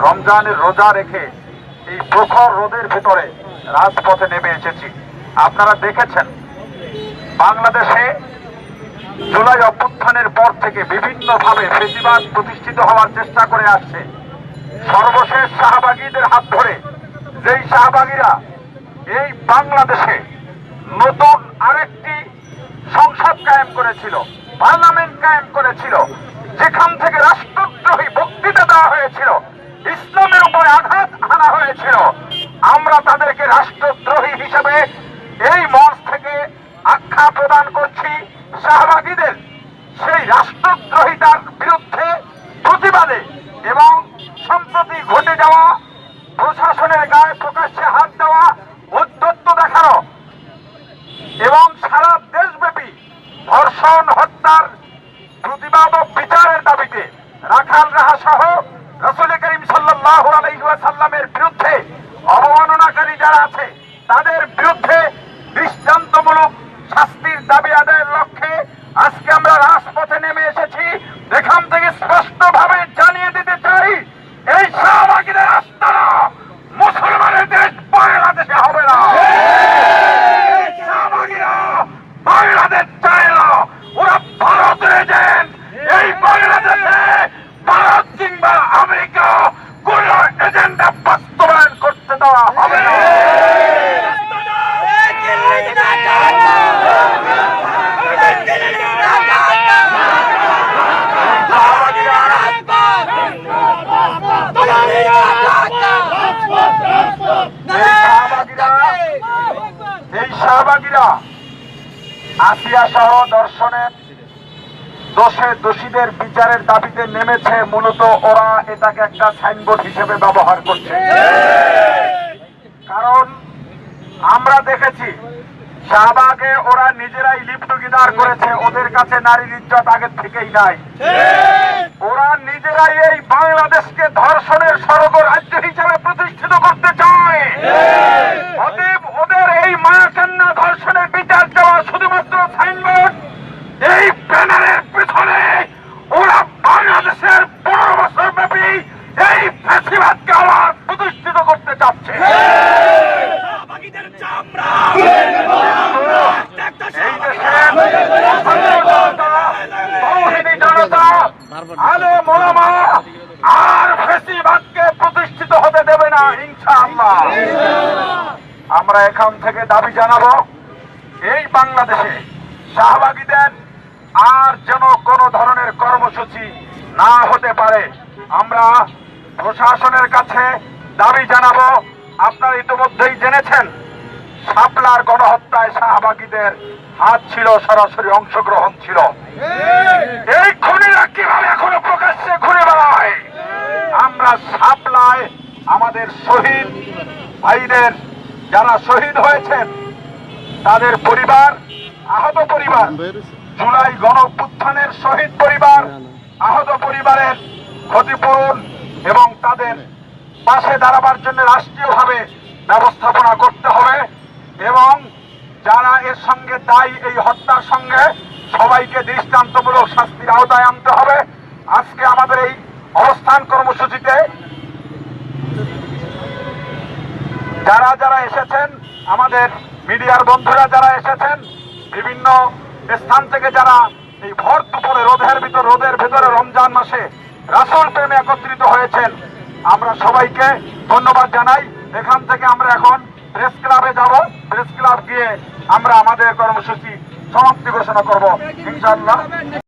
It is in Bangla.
রমজানের রোজা রেখে এই প্রখর রোদের ভেতরে রাজপথে নেমে এসেছি। আপনারা দেখেছেন, বাংলাদেশে জুলাই অভ্যুত্থানের পর থেকে বিভিন্নভাবে ফেসিবাদ প্রতিষ্ঠিত হওয়ার চেষ্টা করে আসছে। সর্বশেষ শাহবাগীদের হাত ধরে যেই শাহবাগীরা এই বাংলাদেশে নতুন আরেকটি সংসদ কায়েম করেছিল, পার্লামেন্ট কায়েম করেছিল, যেখান থেকে রাষ্ট্রদ্রোহী বক্তৃতা দেওয়া হয়েছিল ইসলামের উপরে আঘাত আনা হয়েছিল। আমরা তাদেরকে রাষ্ট্রদ্রোহী হিসেবে এই মঞ্চ থেকে আখ্যা প্রদান করছি শাহবাগীদের। সেই রাষ্ট্রদ্রোহিতার বিরুদ্ধে প্রতিবাদে এবং সম্প্রতি ঘটে যাওয়া প্রশাসনের গায়ে প্রকাশ্যে হাত দেওয়া উদ্যত্ত দেখানো এবং সারা দেশব্যাপী ধর্ষণ, হত্যার প্রতিবাদ ও বিচারের দাবিতে রাখাল রাহা সহ রসুল করিম সাল্লাহ সাল্লামের বিরুদ্ধে অবমাননাকারী যারা আছে তাদের বিরুদ্ধে দৃষ্টান্তমূলক শাস্তির দাবি আদায়ের লক্ষ্যে আজকে আমরা রাজপথে নেমে এসেছি এখান থেকে স্পষ্টভাবে জানিয়ে দিতে চাই এই শাহবাগীদের আস্তানা মুসলমানের দেশ বাংলাদেশে হবে না এই শাহবাগীরা বাংলাদেশ চায় না ওরা ভারতের এজেন্ট এই বাংলাদেশে ভারত কিংবা আমেরিকা কোন এজেন্ডা বাস্তবায়ন করতে দেওয়া হবে না। এই শাহবাগীরা আসিয়া সহ দর্শনের দোষে দোষীদের বিচারের দাবিতে নেমেছে মূলত ওরা এটাকে একটা সাইনবোর্ড হিসেবে ব্যবহার করছে। কারণ আমরা দেখেছি শাহবাগে ওরা নিজেরাই লিপ্তগিদার করেছে ওদের কাছে নারী ইজ্জত আগের থেকেই নাই। ওরা নিজেরাই আর প্রতিষ্ঠিত হতে দেবে না, ইনশাআল্লাহ। আমরা এখান থেকে দাবি জানাব, এই বাংলাদেশে শাহবাগীদের আর যেন কোনো ধরনের কর্মসূচি না হতে পারে, আমরা প্রশাসনের কাছে দাবি জানাব। আপনারা ইতিমধ্যেই জেনেছেন, শাপলার গণহত্যায় শাহবাগীদের হাত ছিল, সরাসরি অংশগ্রহণ ছিল। এই খুনিরা কীভাবে এখনও প্রকাশ্যে ঘুরে বেড়ায়? আমরা শাপলায় আমাদের শহীদ ভাইদের যারা শহীদ হয়েছেন, তাদের পরিবার, আহত পরিবার, জুলাই গণপুত্থানের শহীদ পরিবার, আহত পরিবারের ক্ষতিপূরণ এবং তাদের পাশে দাঁড়াবার জন্য রাষ্ট্রীয়ভাবে ব্যবস্থাপনা করতে হবে এবং যারা এর সঙ্গে দায়ী এই হত্যার সঙ্গে সবাইকে দৃষ্টান্তমূলক শাস্তির আওতায় আনতে হবে। আজকে আমাদের এই অবস্থান কর্মসূচিতে যারা যারা এসেছেন, আমাদের মিডিয়ার বন্ধুরা যারা এসেছেন, বিভিন্ন স্থান থেকে যারা এই ভর দুপুরে রোদের ভিতর, রোদের ভেতরে রমজান মাসে রাসুল প্রেমে একত্রিত হয়েছেন, আমরা সবাইকে ধন্যবাদ জানাই। এখান থেকে আমরা এখন প্রেস ক্লাবে যাব। প্রেস ক্লাব গিয়ে আমরা আমাদের কর্মসূচি সমাপ্তি ঘোষণা করব, ইনশাআল্লাহ।